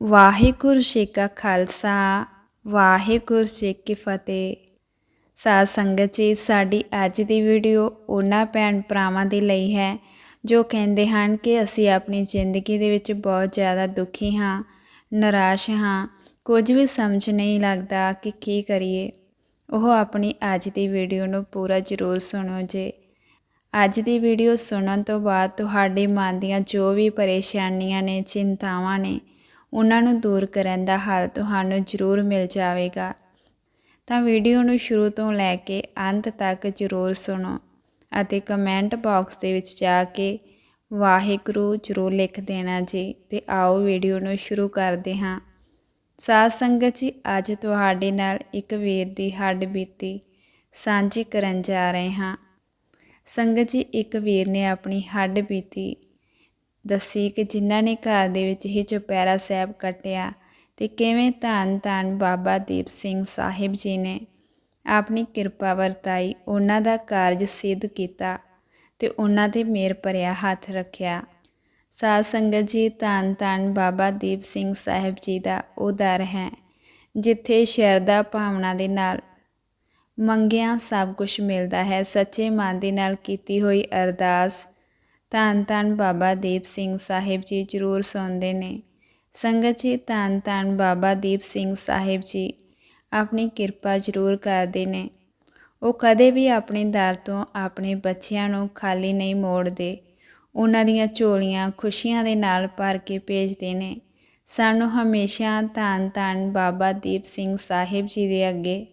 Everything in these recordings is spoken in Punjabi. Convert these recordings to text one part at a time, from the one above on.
ਵਾਹਿਗੁਰੂ ਜੀ ਕਾ ਖਾਲਸਾ, ਵਾਹਿਗੁਰੂ ਜੀ ਕੀ ਫਤਿਹ। ਸਾਧ ਸੰਗਤ ਜੀ, ਸਾਡੀ ਅੱਜ ਦੀ ਵੀਡੀਓ ਉਹਨਾਂ ਭੈਣ ਭਰਾਵਾਂ ਦੇ ਲਈ ਹੈ, ਜੋ ਕਹਿੰਦੇ ਹਨ ਕਿ ਅਸੀਂ ਆਪਣੀ ਜ਼ਿੰਦਗੀ ਦੇ ਵਿੱਚ ਬਹੁਤ ਜ਼ਿਆਦਾ ਦੁਖੀ ਹਾਂ, ਨਿਰਾਸ਼ ਹਾਂ, ਕੁਝ ਵੀ ਸਮਝ ਨਹੀਂ ਲੱਗਦਾ ਕਿ ਕੀ ਕਰੀਏ। ਉਹ ਆਪਣੀ ਅੱਜ ਦੀ ਵੀਡੀਓ ਨੂੰ ਪੂਰਾ ਜ਼ਰੂਰ ਸੁਣੋ ਜੇ। ਅੱਜ ਦੀ ਵੀਡੀਓ ਸੁਣਨ ਤੋਂ ਬਾਅਦ ਤੁਹਾਡੇ ਮਨ ਦੀਆਂ ਜੋ ਵੀ ਪਰੇਸ਼ਾਨੀਆਂ ਨੇ, ਚਿੰਤਾਵਾਂ ਨੇ ਉਹਨਾਂ ਨੂੰ ਦੂਰ ਕਰਨ ਦਾ ਹੱਲ ਤੁਹਾਨੂੰ ਜ਼ਰੂਰ ਮਿਲ ਜਾਵੇਗਾ। ਤਾਂ ਵੀਡੀਓ ਨੂੰ ਸ਼ੁਰੂ ਤੋਂ ਲੈ ਕੇ ਅੰਤ ਤੱਕ ਜ਼ਰੂਰ ਸੁਣੋ ਅਤੇ ਕਮੈਂਟ ਬਾਕਸ ਦੇ ਵਿੱਚ ਜਾ ਕੇ ਵਾਹਿਗੁਰੂ ਜ਼ਰੂਰ ਲਿਖ ਦੇਣਾ ਜੀ ਤੇ ਆਓ ਵੀਡੀਓ ਨੂੰ ਸ਼ੁਰੂ ਕਰਦੇ ਹਾਂ। ਸਾਧ ਸੰਗਤ ਜੀ, ਅੱਜ ਤੁਹਾਡੇ ਨਾਲ ਇੱਕ ਵੀਰ ਦੀ ਹੱਡ ਬੀਤੀ। ਸਾਂਝੀ ਕਰਨ ਜਾ ਰਹੇ ਹਾਂ। ਸੰਗਤ ਜੀ, ਇੱਕ ਵੀਰ ਨੇ ਆਪਣੀ ਹੱਡ ਬੀਤੀ। ਦੱਸੀ ਕਿ ਜਿਨ੍ਹਾਂ ਨੇ ਘਰ ਦੇ ਵਿੱਚ ਹੀ ਚੁਪਹਿਰਾ ਸਾਹਿਬ ਕੱਟਿਆ ਤੇ ਕਿਵੇਂ ਧੰਨ ਧੰਨ ਬਾਬਾ ਦੀਪ ਸਿੰਘ ਸਾਹਿਬ ਜੀ ਨੇ ਆਪਣੀ ਕਿਰਪਾ ਵਰਤਾਈ, ਉਹਨਾਂ ਦਾ ਕਾਰਜ ਸਿੱਧ ਕੀਤਾ ਤੇ ਉਹਨਾਂ 'ਤੇ ਮੇਰ ਭਰਿਆ ਹੱਥ ਰੱਖਿਆ। ਸਾਧ ਸੰਗਤ ਜੀ, ਧੰਨ ਧੰਨ ਬਾਬਾ ਦੀਪ ਸਿੰਘ ਸਾਹਿਬ ਜੀ ਦਾ ਉਹ ਦਰ ਹੈ ਜਿੱਥੇ ਸ਼ਰਧਾ ਭਾਵਨਾ ਦੇ ਨਾਲ ਮੰਗਿਆ ਸਭ ਕੁਝ ਮਿਲਦਾ ਹੈ, ਸੱਚੇ ਮਨ ਦੇ ਨਾਲ ਕੀਤੀ ਹੋਈ ਅਰਦਾਸ ਧੰਨ ਧੰਨ ਬਾਬਾ ਦੀਪ ਸਿੰਘ ਸਾਹਿਬ ਜੀ ਜ਼ਰੂਰ ਸੁਣਦੇ ਨੇ। ਸੰਗਤ ਜੀ, ਧੰਨ ਧੰਨ ਬਾਬਾ ਦੀਪ ਸਿੰਘ ਸਾਹਿਬ ਜੀ, ਆਪਣੀ ਕਿਰਪਾ ਜ਼ਰੂਰ ਕਰਦੇ ਨੇ। ਉਹ ਕਦੇ ਵੀ ਆਪਣੇ ਦਰ ਤੋਂ ਆਪਣੇ ਬੱਚਿਆਂ ਨੂੰ ਖਾਲੀ ਨਹੀਂ ਮੋੜਦੇ। ਉਹਨਾਂ ਦੀਆਂ ਝੋਲੀਆਂ ਖੁਸ਼ੀਆਂ ਦੇ ਨਾਲ ਭਰ ਕੇ ਭੇਜਦੇ ਨੇ। ਸਾਨੂੰ ਹਮੇਸ਼ਾ ਧੰਨ ਧੰਨ ਬਾਬਾ ਦੀਪ ਸਿੰਘ ਸਾਹਿਬ ਜੀ ਦੇ ਅੱਗੇ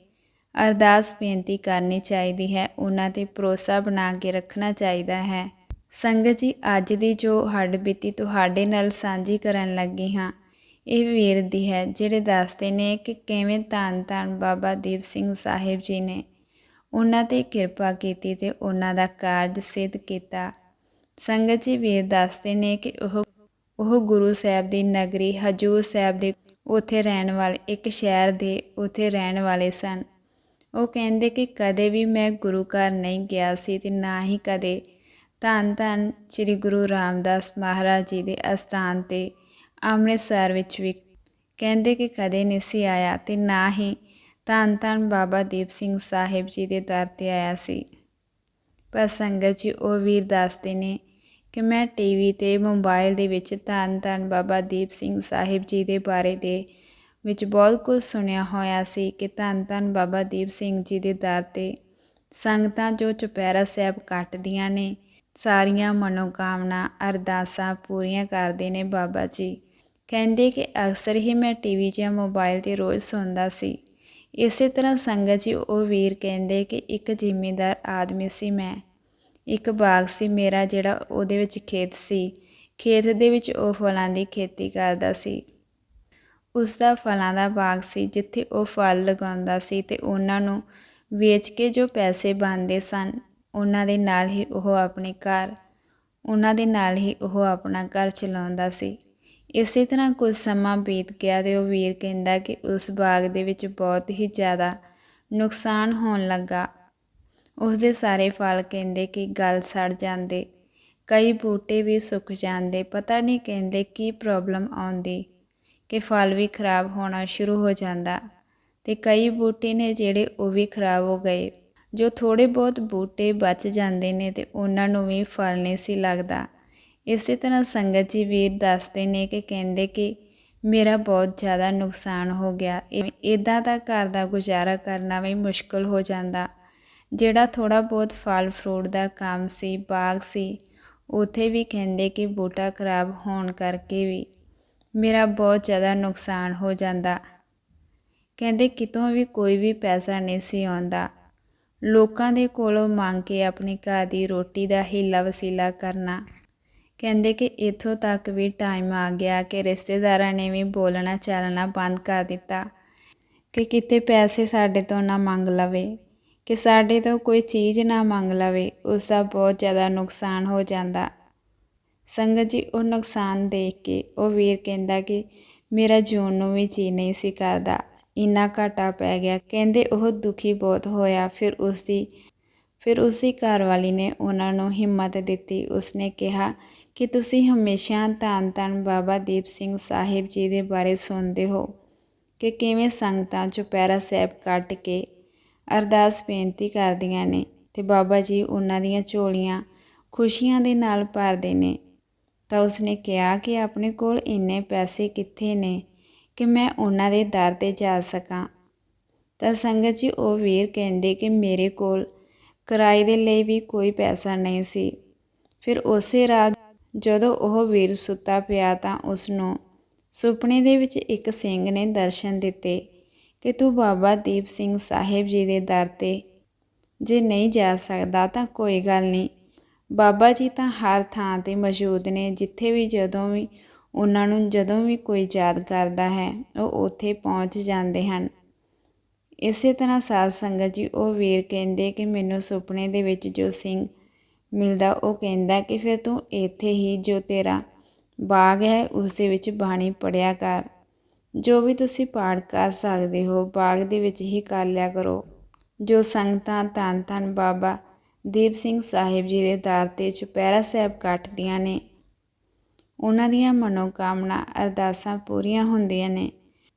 ਅਰਦਾਸ ਬੇਨਤੀ ਕਰਨੀ ਚਾਹੀਦੀ ਹੈ। ਉਹਨਾਂ ਤੇ ਭਰੋਸਾ ਬਣਾ ਕੇ ਰੱਖਣਾ ਚਾਹੀਦਾ ਹੈ। ਸੰਗਤ ਜੀ, ਅੱਜ ਦੀ ਜੋ ਹੱਡ ਬੀਤੀ, ਤੁਹਾਡੇ ਨਾਲ ਸਾਂਝੀ ਕਰਨ ਲੱਗੀ ਹਾਂ। ਇਹ ਵੀਰ ਦੀ ਹੈ, ਜਿਹੜੇ ਦੱਸਦੇ ਨੇ ਕਿ ਕਿਵੇਂ ਧੰਨ ਧੰਨ ਬਾਬਾ ਦੀਪ ਸਿੰਘ ਸਾਹਿਬ ਜੀ ਨੇ ਉਹਨਾਂ ਤੇ ਕਿਰਪਾ ਕੀਤੀ ਤੇ ਉਹਨਾਂ ਦਾ ਕਾਰਜ ਸਿੱਧ ਕੀਤਾ। ਸੰਗਤ ਜੀ, ਵੀਰ ਦੱਸਦੇ ਨੇ ਕਿ ਉਹ ਉਹ ਗੁਰੂ ਸਾਹਿਬ ਦੀ ਨਗਰੀ, ਹਜੂਰ ਸਾਹਿਬ ਦੇ ਉੱਥੇ ਰਹਿਣ ਵਾਲੇ, ਇੱਕ ਸ਼ਹਿਰ ਦੇ ਉੱਥੇ ਰਹਿਣ ਵਾਲੇ ਸਨ। ਉਹ ਕਹਿੰਦੇ ਕਿ ਕਦੇ ਵੀ ਮੈਂ ਗੁਰੂ ਘਰ ਨਹੀਂ ਗਿਆ ਸੀ ਤੇ ਨਾ ਹੀ ਕਦੇ ਧੰਨ ਧੰਨ ਸ੍ਰੀ ਗੁਰੂ ਰਾਮਦਾਸ ਮਹਾਰਾਜ ਜੀ ਦੇ ਅਸਥਾਨ ਤੇ ਅੰਮ੍ਰਿਤਸਰ ਵਿੱਚ ਵੀ ਕਹਿੰਦੇ ਕਿ ਕਦੇ ਨਹੀਂ ਸੀ ਆਇਆ ਤੇ ਨਾ ਹੀ ਧੰਨ ਧੰਨ ਬਾਬਾ ਦੀਪ ਸਿੰਘ ਸਾਹਿਬ ਜੀ ਦੇ ਦਰ ਤੇ ਆਇਆ ਸੀ। ਪਰ ਸੰਗਤ ਜੀ, ਉਹ ਵੀਰ ਦੱਸਦੇ ਨੇ ਕਿ ਮੈਂ ਟੀਵੀ ਤੇ ਮੋਬਾਈਲ ਦੇ ਵਿੱਚ ਧੰਨ ਧੰਨ ਬਾਬਾ ਦੀਪ ਸਿੰਘ ਸਾਹਿਬ ਜੀ ਦੇ ਬਾਰੇ ਦੇ ਵਿੱਚ ਬਹੁਤ ਕੁਝ ਸੁਣਿਆ ਹੋਇਆ ਸੀ ਕਿ ਧੰਨ ਧੰਨ ਬਾਬਾ ਦੀਪ ਸਿੰਘ ਜੀ ਦੇ ਦਰ ਤੇ ਸੰਗਤਾਂ ਜੋ ਚੁਪਹਿਰਾ ਸਾਹਿਬ ਕੱਟਦੀਆਂ ਨੇ ਸਾਰੀਆਂ ਮਨੋਕਾਮਨਾ ਅਰਦਾਸਾਂ ਪੂਰੀਆਂ ਕਰਦੇ ਨੇ ਬਾਬਾ ਜੀ। ਕਹਿੰਦੇ ਕਿ ਅਕਸਰ ਹੀ ਮੈਂ ਟੀਵੀ ਜਾਂ ਮੋਬਾਈਲ ਤੇ ਰੋਜ਼ ਸੁਣਦਾ ਸੀ। ਇਸੇ ਤਰ੍ਹਾਂ ਸੰਗਤ ਜੀ, ਉਹ ਵੀਰ ਕਹਿੰਦੇ ਕਿ ਇੱਕ ਜ਼ਿਮੀਂਦਾਰ ਆਦਮੀ ਸੀ ਮੈਂ। ਇੱਕ ਬਾਗ ਸੀ ਮੇਰਾ ਜਿਹੜਾ ਉਹਦੇ ਵਿੱਚ ਖੇਤ ਸੀ। ਖੇਤ ਦੇ ਵਿੱਚ ਉਹ ਫਲਾਂ ਦੀ ਖੇਤੀ ਕਰਦਾ ਸੀ। ਉਸ ਦਾ ਫਲਾਂ ਦਾ ਬਾਗ ਸੀ ਜਿੱਥੇ ਉਹ ਫਲ ਲਗਾਉਂਦਾ ਸੀ ਤੇ ਉਹਨਾਂ ਨੂੰ ਵੇਚ ਕੇ ਜੋ ਪੈਸੇ ਬਣਦੇ ਸਨ। ਉਹਨਾਂ ਦੇ ਨਾਲ ਹੀ ਉਹ ਆਪਣੇ ਘਰ, ਉਹਨਾਂ ਦੇ ਨਾਲ ਹੀ ਉਹ ਆਪਣਾ ਘਰ ਚਲਾਉਂਦਾ ਸੀ। ਇਸੇ ਤਰ੍ਹਾਂ ਕੁਝ ਸਮਾਂ ਬੀਤ ਗਿਆ ਤੇ ਉਹ ਵੀਰ ਕਹਿੰਦਾ ਕਿ ਉਸ ਬਾਗ ਦੇ ਵਿੱਚ ਬਹੁਤ ਹੀ ਜ਼ਿਆਦਾ ਨੁਕਸਾਨ ਹੋਣ ਲੱਗਾ। ਉਸ ਦੇ ਸਾਰੇ ਫਲ ਕਹਿੰਦੇ ਕਿ ਗਲ ਸੜ ਜਾਂਦੇ, ਕਈ ਬੂਟੇ ਵੀ ਸੁੱਕ ਜਾਂਦੇ, ਪਤਾ ਨਹੀਂ ਕਹਿੰਦੇ ਕੀ ਪ੍ਰੋਬਲਮ ਆਉਂਦੀ, ਕਿ ਫਲ ਵੀ ਖਰਾਬ ਹੋਣਾ ਸ਼ੁਰੂ ਹੋ ਜਾਂਦਾ ਤੇ ਕਈ ਬੂਟੇ ਨੇ ਜਿਹੜੇ ਉਹ ਵੀ ਖਰਾਬ ਹੋ ਗਏ। ਜੋ ਥੋੜੇ ਬਹੁਤ ਬੂਟੇ ਬਚ ਜਾਂਦੇ ਨੇ ਤੇ ਉਹਨਾਂ ਨੂੰ ਵੀ ਫਲ ਨਹੀਂ ਸੀ ਲੱਗਦਾ। ਇਸੇ ਤਰ੍ਹਾਂ ਸੰਗਤ ਜੀ ਵੀਰ ਦੱਸਦੇ ਨੇ ਕਿ ਕਹਿੰਦੇ ਕਿ ਮੇਰਾ ਬਹੁਤ ਜ਼ਿਆਦਾ ਨੁਕਸਾਨ ਹੋ ਗਿਆ। ਇਦਾਂ ਦਾ ਘਰ ਦਾ ਗੁਜ਼ਾਰਾ ਕਰਨਾ ਵੀ ਮੁਸ਼ਕਲ ਹੋ ਜਾਂਦਾ। ਜਿਹੜਾ ਥੋੜਾ ਬਹੁਤ ਫਲ ਫਰੂਟ ਦਾ ਕੰਮ ਸੀ, ਬਾਗ ਸੀ, ਉਥੇ ਵੀ ਕਹਿੰਦੇ ਕਿ ਬੂਟਾ ਖਰਾਬ ਹੋਣ ਕਰਕੇ ਵੀ ਮੇਰਾ ਬਹੁਤ ਜ਼ਿਆਦਾ ਨੁਕਸਾਨ ਹੋ ਜਾਂਦਾ। ਕਹਿੰਦੇ ਕਿਤੋਂ ਵੀ ਕੋਈ ਵੀ ਪੈਸਾ ਨਹੀਂ ਸੀ ਆਉਂਦਾ। ਲੋਕਾਂ ਦੇ ਕੋਲੋਂ ਮੰਗ ਕੇ ਆਪਣੇ ਘਰ ਦੀ ਰੋਟੀ ਦਾ ਹੀਲਾ ਵਸੀਲਾ ਕਰਨਾ। ਕਹਿੰਦੇ ਕਿ ਇਥੋਂ ਤੱਕ ਵੀ ਟਾਈਮ ਆ ਗਿਆ ਕਿ ਰਿਸ਼ਤੇਦਾਰਾਂ ਨੇ ਵੀ ਬੋਲਣਾ ਚਾਲਣਾ ਬੰਦ ਕਰ ਦਿੱਤਾ ਕਿ ਕਿਤੇ ਪੈਸੇ ਸਾਡੇ ਤੋਂ ਨਾ ਮੰਗ ਲਵੇ, ਕਿ ਸਾਡੇ ਤੋਂ ਕੋਈ ਚੀਜ਼ ਨਾ ਮੰਗ ਲਵੇ ਉਸ ਦਾ ਬਹੁਤ ਜ਼ਿਆਦਾ ਨੁਕਸਾਨ ਹੋ ਜਾਂਦਾ। ਸੰਗਤ ਜੀ, ਉਹ ਨੁਕਸਾਨ ਦੇਖ ਕੇ ਉਹ ਵੀਰ ਕਹਿੰਦਾ ਕਿ ਮੇਰਾ ਜਿਉਣ ਨੂੰ ਵੀ ਜੀ ਨਹੀਂ ਸੀ ਕਰਦਾ। ਇੰਨਾ ਘਾਟਾ ਪੈ ਗਿਆ। ਕਹਿੰਦੇ ਉਹ ਦੁਖੀ ਬਹੁਤ ਹੋਇਆ। ਫਿਰ ਉਸ ਦੀ ਫਿਰ ਉਸ ਦੀ ਘਰ ਨੇ ਉਹਨਾਂ ਨੂੰ ਹਿੰਮਤ ਦਿੱਤੀ। ਉਸਨੇ ਕਿਹਾ ਕਿ ਤੁਸੀਂ ਹਮੇਸ਼ਾ ਧੰਨ ਧੰਨ ਬਾਬਾ ਦੀਪ ਸਿੰਘ ਸਾਹਿਬ ਜੀ ਦੇ ਬਾਰੇ ਸੁਣਦੇ ਹੋ ਕਿ ਕਿਵੇਂ ਸੰਗਤਾਂ ਚੁਪਹਿਰਾ ਸਾਹਿਬ ਕੱਟ ਕੇ ਅਰਦਾਸ ਬੇਨਤੀ ਕਰਦੀਆਂ ਨੇ ਤੇ ਬਾਬਾ ਜੀ ਉਹਨਾਂ ਦੀਆਂ ਝੋਲੀਆਂ ਖੁਸ਼ੀਆਂ ਦੇ ਨਾਲ ਭਰਦੇ ਨੇ। ਤਾਂ ਉਸਨੇ ਕਿਹਾ ਕਿ ਆਪਣੇ ਕੋਲ ਇੰਨੇ ਪੈਸੇ ਕਿੱਥੇ ਨੇ? ਕਿ ਮੈਂ ਉਹਨਾਂ ਦੇ ਦਰ ਤੇ ਜਾ ਸਕਾਂ। ਤਾਂ ਸੰਗਤ ਜੀ, ਉਹ ਵੀਰ ਕਹਿੰਦੇ ਕਿ ਮੇਰੇ ਕੋਲ ਕਿਰਾਏ ਦੇ ਲਈ ਵੀ ਕੋਈ ਪੈਸਾ ਨਹੀਂ ਸੀ। ਫਿਰ ਉਸੇ ਰਾਤ ਜਦੋਂ ਉਹ ਵੀਰ ਸੁੱਤਾ ਪਿਆ ਤਾਂ ਉਸ ਨੂੰ ਸੁਪਨੇ ਦੇ ਵਿੱਚ ਇੱਕ ਸਿੰਘ ਨੇ ਦਰਸ਼ਨ ਦਿੱਤੇ ਕਿ ਤੂੰ ਬਾਬਾ ਦੀਪ ਸਿੰਘ ਸਾਹਿਬ ਜੀ ਦੇ ਦਰ ਤੇ ਜੇ ਨਹੀਂ ਜਾ ਸਕਦਾ ਤਾਂ ਕੋਈ ਗੱਲ ਨਹੀਂ। ਬਾਬਾ ਜੀ ਤਾਂ ਹਰ ਥਾਂ ਤੇ ਮੌਜੂਦ ਨੇ, ਜਿੱਥੇ ਵੀ ਜਦੋਂ ਵੀ ਉਹਨਾਂ ਨੂੰ ਜਦੋਂ ਵੀ ਕੋਈ ਯਾਦ ਕਰਦਾ ਹੈ, ਉਹ ਉੱਥੇ ਪਹੁੰਚ ਜਾਂਦੇ ਹਨ। ਇਸੇ ਤਰ੍ਹਾਂ ਸਾਧ ਸੰਗਤ ਜੀ, ਉਹ ਵੀਰ ਕਹਿੰਦੇ ਕਿ ਮੈਨੂੰ ਸੁਪਨੇ ਦੇ ਵਿੱਚ ਜੋ ਸਿੰਘ ਮਿਲਦਾ, ਉਹ ਕਹਿੰਦਾ ਕਿ ਫਿਰ ਤੂੰ ਇੱਥੇ ਹੀ ਜੋ ਤੇਰਾ ਬਾਗ ਹੈ, ਉਸ ਦੇ ਵਿੱਚ ਬਾਣੀ ਪੜਿਆ ਕਰ। ਜੋ ਵੀ ਤੁਸੀਂ ਪਾਠ ਕਰ ਸਕਦੇ ਹੋ, ਬਾਗ ਦੇ ਵਿੱਚ ਹੀ ਕਰ ਲਿਆ ਕਰੋ। ਜੋ ਸੰਗਤਾਂ ਧੰਨ ਧੰਨ ਬਾਬਾ ਦੀਪ ਸਿੰਘ ਸਾਹਿਬ ਜੀ ਦੇ ਦਰ ਤੇ ਚੁਪਹਿਰਾ ਸਾਹਿਬ ਕੱਟਦੀਆਂ ਨੇ ਉਹਨਾਂ ਦੀਆਂ ਮਨੋਕਾਮਨਾ ਅਰਦਾਸਾਂ ਪੂਰੀਆਂ ਹੁੰਦੀਆਂ ਨੇ।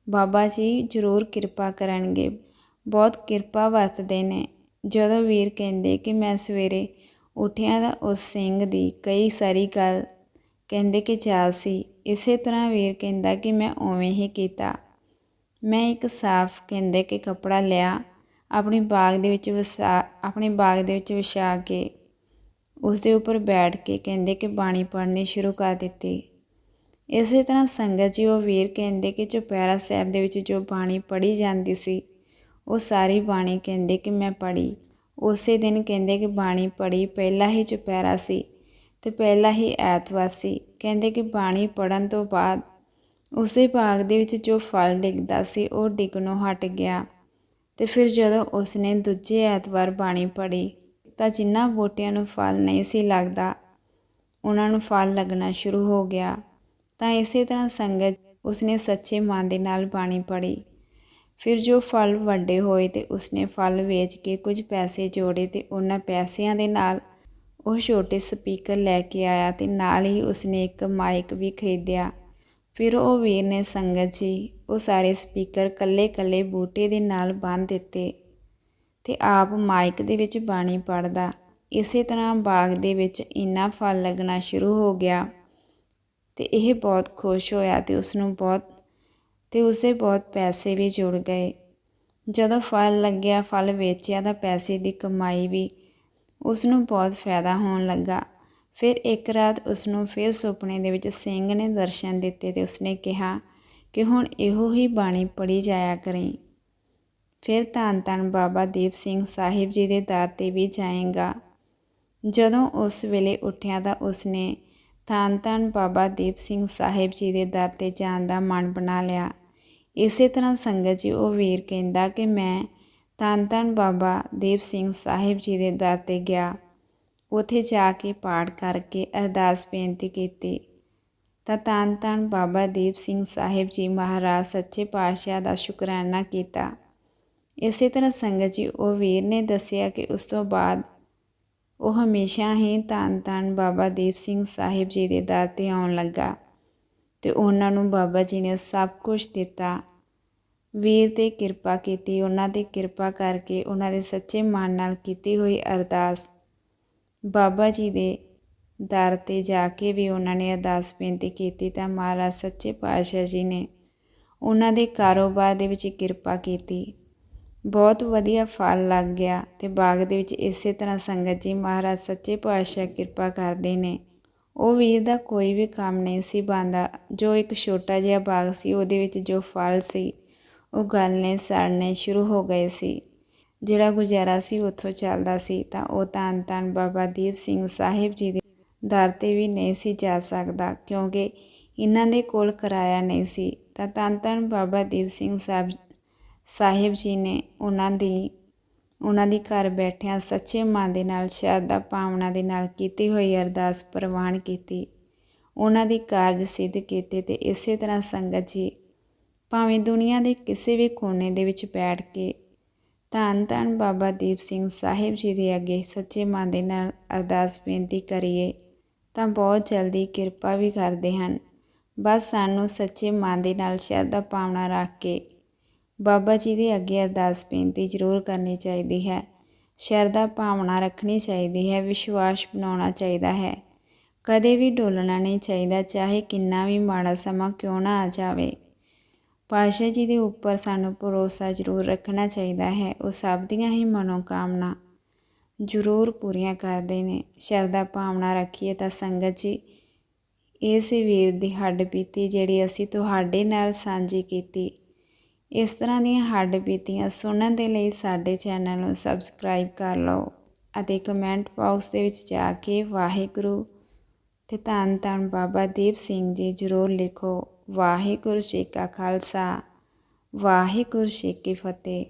ਬਾਬਾ ਜੀ ਜ਼ਰੂਰ ਕਿਰਪਾ ਕਰਨਗੇ। ਬਹੁਤ ਕਿਰਪਾ ਵਰਤਦੇ ਨੇ। ਜਦੋਂ ਵੀਰ ਕਹਿੰਦੇ ਕਿ ਮੈਂ ਸਵੇਰੇ ਉੱਠਿਆ ਤਾਂ ਉਸ ਸਿੰਘ ਦੀ ਕਈ ਸਾਰੀ ਗੱਲ ਕਹਿੰਦੇ ਕਿ ਚਾਲ ਸੀ। ਇਸੇ ਤਰ੍ਹਾਂ ਵੀਰ ਕਹਿੰਦਾ ਕਿ ਮੈਂ ਉਵੇਂ ਹੀ ਕੀਤਾ। ਮੈਂ ਇੱਕ ਸਾਫ਼ ਕਹਿੰਦੇ ਕਿ ਕਪੜਾ ਲਿਆ, ਆਪਣੇ ਬਾਗ ਦੇ ਵਿੱਚ ਵਸਾ, ਆਪਣੇ ਬਾਗ ਦੇ ਵਿੱਚ ਵਿਛਾ ਕੇ ਉਸ ਦੇ ਉੱਪਰ ਬੈਠ ਕੇ ਕਹਿੰਦੇ ਕਿ ਬਾਣੀ ਪੜ੍ਹਨੀ ਸ਼ੁਰੂ ਕਰ ਦਿੱਤੀ। ਇਸੇ ਤਰ੍ਹਾਂ ਸੰਗਤ ਜੀ, ਉਹ ਵੀਰ ਕਹਿੰਦੇ ਕਿ ਚੁਪਹਿਰਾ ਸਾਹਿਬ ਦੇ ਵਿੱਚ ਜੋ ਬਾਣੀ ਪੜ੍ਹੀ ਜਾਂਦੀ ਸੀ, ਉਹ ਸਾਰੀ ਬਾਣੀ ਕਹਿੰਦੇ ਕਿ ਮੈਂ ਪੜ੍ਹੀ। ਉਸੇ ਦਿਨ ਕਹਿੰਦੇ ਕਿ ਬਾਣੀ ਪੜ੍ਹੀ, ਪਹਿਲਾ ਹੀ ਚੁਪਹਿਰਾ ਸੀ ਤੇ ਪਹਿਲਾ ਹੀ ਐਤਵਾਰ ਸੀ। ਕਹਿੰਦੇ ਕਿ ਬਾਣੀ ਪੜਨ ਤੋਂ ਬਾਅਦ ਉਸੇ ਬਾਗ ਦੇ ਵਿੱਚ ਜੋ ਫਲ ਡਿੱਗਦਾ ਸੀ, ਉਹ ਡਿੱਗਣੋਂ ਹਟ ਗਿਆ ਤੇ ਫਿਰ ਜਦੋਂ ਉਸਨੇ ਦੂਜੇ ਐਤਵਾਰ ਬਾਣੀ ਪੜ੍ਹੀ ਤਾਂ ਜਿਨ੍ਹਾਂ ਬੂਟਿਆਂ ਨੂੰ ਫਲ ਨਹੀਂ ਸੀ ਲੱਗਦਾ, ਉਹਨਾਂ ਨੂੰ ਫਲ ਲੱਗਣਾ ਸ਼ੁਰੂ ਹੋ ਗਿਆ। ਤਾਂ ਇਸੇ ਤਰ੍ਹਾਂ ਸੰਗਤ ਉਸਨੇ ਸੱਚੇ ਮਨ ਦੇ ਨਾਲ ਬਾਣੀ ਪੜ੍ਹੀ। ਫਿਰ ਜੋ ਫਲ ਵੱਡੇ ਹੋਏ ਤੇ ਉਸਨੇ ਫਲ ਵੇਚ ਕੇ ਕੁਝ ਪੈਸੇ ਜੋੜੇ ਤੇ ਉਹਨਾਂ ਪੈਸਿਆਂ ਦੇ ਨਾਲ ਉਹ ਛੋਟੇ ਸਪੀਕਰ ਲੈ ਕੇ ਆਇਆ ਤੇ ਨਾਲ ਹੀ ਉਸਨੇ ਇੱਕ ਮਾਈਕ ਵੀ ਖਰੀਦਿਆ। ਫਿਰ ਉਹ ਵੀਰ ਨੇ ਸੰਗਤ ਜੀ ਉਹ ਸਾਰੇ ਸਪੀਕਰ ਕੱਲੇ-ਕੱਲੇ ਬੂਟੇ ਦੇ ਨਾਲ ਬੰਨ੍ਹ ਦਿੱਤੇ। ਤੇ ਆਪ ਮਾਈਕ ਦੇ ਵਿੱਚ ਬਾਣੀ ਪੜਦਾ ਇਸੇ ਤਰ੍ਹਾਂ ਬਾਗ ਦੇ ਵਿੱਚ ਇੰਨਾ ਫਲ ਲੱਗਣਾ ਸ਼ੁਰੂ ਹੋ ਗਿਆ ਤੇ ਇਹ ਬਹੁਤ ਖੁਸ਼ ਹੋਇਆ ਤੇ ਉਸ ਨੂੰ ਬਹੁਤ, ਤੇ ਉਸੇ ਬਹੁਤ ਪੈਸੇ ਵੀ ਜੁੜ ਗਏ। ਜਦੋਂ ਫਲ ਲੱਗਿਆ, ਫਲ ਵੇਚਿਆ ਤਾਂ ਪੈਸੇ ਦੀ ਕਮਾਈ ਵੀ ਉਸ ਨੂੰ ਬਹੁਤ ਫਾਇਦਾ ਹੋਣ ਲੱਗਾ। ਫਿਰ ਇੱਕ ਰਾਤ ਉਸ ਨੂੰ ਫਿਰ ਸੁਪਨੇ ਦੇ ਵਿੱਚ ਸਿੰਘ ਨੇ ਦਰਸ਼ਨ ਦਿੱਤੇ ਤੇ ਉਸਨੇ ਕਿਹਾ ਕਿ ਹੁਣ ਇਹੋ ਹੀ ਬਾਣੀ ਪੜੀ ਜਾਇਆ ਕਰੇ। ਫਿਰ ਧੰਨ ਧੰਨ ਬਾਬਾ ਦੀਪ ਸਿੰਘ ਸਾਹਿਬ ਜੀ ਦੇ ਦਰ ਤੇ ਵੀ ਜਾਏਗਾ। ਜਦੋਂ ਉਸ ਵੇਲੇ ਉੱਠਿਆ ਤਾਂ ਉਸਨੇ ਧੰਨ ਧੰਨ ਬਾਬਾ ਦੀਪ ਸਿੰਘ ਸਾਹਿਬ ਜੀ ਦੇ ਦਰ ਤੇ ਜਾਣ ਦਾ ਮਨ ਬਣਾ ਲਿਆ। ਇਸੇ ਤਰ੍ਹਾਂ ਸੰਗਤ ਜੀ ਉਹ ਵੀਰ ਕਹਿੰਦਾ ਕਿ ਮੈਂ ਧੰਨ ਧੰਨ ਬਾਬਾ ਦੀਪ ਸਿੰਘ ਸਾਹਿਬ ਜੀ ਦੇ ਦਰ ਤੇ ਗਿਆ। ਉਥੇ ਜਾ ਕੇ ਪਾਠ ਕਰਕੇ ਅਰਦਾਸ ਬੇਨਤੀ ਕੀਤੀ। ਤਾਂ ਧੰਨ ਧੰਨ ਬਾਬਾ ਦੀਪ ਸਿੰਘ ਸਾਹਿਬ ਜੀ ਮਹਾਰਾਜ ਸੱਚੇ ਪਾਤਸ਼ਾਹ ਦਾ ਸ਼ੁਕਰਾਨਾ ਕੀਤਾ। ਇਸੇ ਤਰ੍ਹਾਂ ਸੰਗਤ ਜੀ, ਉਹ ਵੀਰ ਨੇ ਦੱਸਿਆ ਕਿ ਉਸ ਤੋਂ ਬਾਅਦ ਉਹ ਹਮੇਸ਼ਾ ਹੀ ਧੰਨ ਧੰਨ ਬਾਬਾ ਦੀਪ ਸਿੰਘ ਸਾਹਿਬ ਜੀ ਦੇ ਦਰ ਤੇ ਆਉਣ ਲੱਗਾ ਤੇ ਉਹਨਾਂ ਨੂੰ ਬਾਬਾ ਜੀ ਨੇ ਸਭ ਕੁਝ ਦਿੱਤਾ। ਵੀਰ ਤੇ ਕਿਰਪਾ ਕੀਤੀ, ਉਹਨਾਂ ਤੇ ਕਿਰਪਾ ਕਰਕੇ ਉਹਨਾਂ ਦੇ ਸੱਚੇ ਮਨ ਨਾਲ ਕੀਤੀ ਹੋਈ ਅਰਦਾਸ। ਬਾਬਾ ਜੀ ਦੇ ਦਰ ਤੇ ਜਾ ਕੇ ਵੀ ਉਹਨਾਂ ਨੇ ਅਰਦਾਸ ਬੇਨਤੀ ਕੀਤੀ ਤਾਂ ਮਹਾਰਾਜ ਸੱਚੇ ਪਾਤਸ਼ਾਹ ਜੀ ਨੇ ਉਹਨਾਂ ਦੇ ਕਾਰੋਬਾਰ ਦੇ ਵਿੱਚ ਕਿਰਪਾ ਕੀਤੀ। ਬਹੁਤ ਵਧੀਆ ਫਲ ਲੱਗ ਗਿਆ ਤੇ ਬਾਗ ਦੇ ਵਿੱਚ ਇਸੇ ਤਰ੍ਹਾਂ ਸੰਗਤ ਜੀ ਮਹਾਰਾਜ ਸੱਚੇ ਪਾਤਸ਼ਾਹ ਕਿਰਪਾ ਕਰਦੇ ਨੇ। ਉਹ ਵੀਰ ਦਾ ਕੋਈ ਵੀ ਕੰਮ ਨਹੀਂ ਸੀ ਬੰਦਾ ਜੋ ਇੱਕ ਛੋਟਾ ਜਿਹਾ ਬਾਗ ਸੀ, ਉਹਦੇ ਵਿੱਚ ਜੋ ਫਲ ਸੀ, ਉਹ ਗਲਨੇ ਸੜਨੇ ਸ਼ੁਰੂ ਹੋ ਗਏ ਸੀ। ਜਿਹੜਾ ਗੁਜ਼ਾਰਾ ਸੀ, ਉੱਥੋਂ ਚੱਲਦਾ ਸੀ। ਤਾਂ ਉਹ ਤਾਂ ਤਾਂ ਬਾਬਾ ਦੀਪ ਸਿੰਘ ਸਾਹਿਬ ਜੀ ਦੇ ਦਰ ਤੇ ਵੀ ਨਹੀਂ ਸੀ ਜਾ ਸਕਦਾ, ਕਿਉਂਕਿ ਇਹਨਾਂ ਦੇ ਕੋਲ ਕਿਰਾਇਆ ਨਹੀਂ ਸੀ। ਤਾਂ ਤਾਂ ਤਾਂ ਬਾਬਾ ਦੀਪ ਸਿੰਘ ਸਾਹਿਬ ਸਾਹਿਬ ਜੀ ਨੇ ਉਹਨਾਂ ਦੀ ਉਹਨਾਂ ਦੀ ਘਰ ਬੈਠਿਆਂ ਸੱਚੇ ਮਨ ਦੇ ਨਾਲ, ਸ਼ਰਧਾ ਭਾਵਨਾ ਦੇ ਨਾਲ ਕੀਤੀ ਹੋਈ ਅਰਦਾਸ ਪ੍ਰਵਾਨ ਕੀਤੀ। ਉਹਨਾਂ ਦੀ ਕਾਰਜ ਸਿੱਧ ਕੀਤੇ ਤੇ ਇਸੇ ਤਰ੍ਹਾਂ ਸੰਗਤ ਜੀ ਭਾਵੇਂ ਦੁਨੀਆ ਦੇ ਕਿਸੇ ਵੀ ਕੋਨੇ ਦੇ ਵਿੱਚ ਬੈਠ ਕੇ ਧੰਨ ਧੰਨ ਬਾਬਾ ਦੀਪ ਸਿੰਘ ਸਾਹਿਬ ਜੀ ਦੇ ਅੱਗੇ ਸੱਚੇ ਮਨ ਦੇ ਨਾਲ ਅਰਦਾਸ ਬੇਨਤੀ ਕਰੀਏ, ਤਾਂ ਬਹੁਤ ਜਲਦੀ ਕਿਰਪਾ ਵੀ ਕਰਦੇ ਹਨ। ਬਸ ਸਾਨੂੰ ਸੱਚੇ ਮਨ ਦੇ ਨਾਲ ਸ਼ਰਧਾ ਭਾਵਨਾ ਰੱਖ ਕੇ ਬਾਬਾ ਜੀ ਦੇ ਅੱਗੇ ਅਰਦਾਸ ਬੇਨਤੀ ਜ਼ਰੂਰ ਕਰਨੀ ਚਾਹੀਦੀ ਹੈ। ਸ਼ਰਧਾ ਭਾਵਨਾ ਰੱਖਣੀ ਚਾਹੀਦੀ ਹੈ, ਵਿਸ਼ਵਾਸ ਬਣਾਉਣਾ ਚਾਹੀਦਾ ਹੈ। ਕਦੇ ਵੀ ਡੋਲਣਾ ਨਹੀਂ ਚਾਹੀਦਾ, ਚਾਹੇ ਕਿੰਨਾ ਵੀ ਮਾੜਾ ਸਮਾਂ ਕਿਉਂ ਨਾ ਆ ਜਾਵੇ। ਪਾਸ਼ਾ ਜੀ ਦੇ ਉੱਪਰ ਸਾਨੂੰ ਭਰੋਸਾ ਜ਼ਰੂਰ ਰੱਖਣਾ ਚਾਹੀਦਾ ਹੈ। ਉਹ ਸਭ ਦੀਆਂ ਹੀ ਮਨੋਕਾਮਨਾ ਜ਼ਰੂਰ ਪੂਰੀਆਂ ਕਰਦੇ ਨੇ। ਸ਼ਰਧਾ ਭਾਵਨਾ ਰੱਖੀਏ ਤਾਂ ਸੰਗਤ ਜੀ, ਇਸ ਵੀਰ ਦੀ ਹੱਡ ਬੀਤੀ ਜਿਹੜੀ ਅਸੀਂ ਤੁਹਾਡੇ ਨਾਲ ਸਾਂਝੀ ਕੀਤੀ। ਇਸ ਤਰ੍ਹਾਂ ਦੀਆਂ ਹੱਡ ਬੀਤੀਆਂ ਸੁਣਨ ਦੇ ਲਈ ਸਾਡੇ ਚੈਨਲ ਨੂੰ ਸਬਸਕ੍ਰਾਈਬ ਕਰ ਲਓ ਅਤੇ ਕਮੈਂਟ ਬਾਕਸ ਦੇ ਵਿੱਚ ਜਾ ਕੇ ਵਾਹਿਗੁਰੂ ਤੇ ਧੰਨ ਧੰਨ ਬਾਬਾ ਦੀਪ ਸਿੰਘ ਜੀ ਜ਼ਰੂਰ ਲਿਖੋ, ਵਾਹਿਗੁਰੂ ਜੀ ਕਾ ਖਾਲਸਾ, ਵਾਹਿਗੁਰੂ ਜੀ ਕੀ ਫਤਿਹ।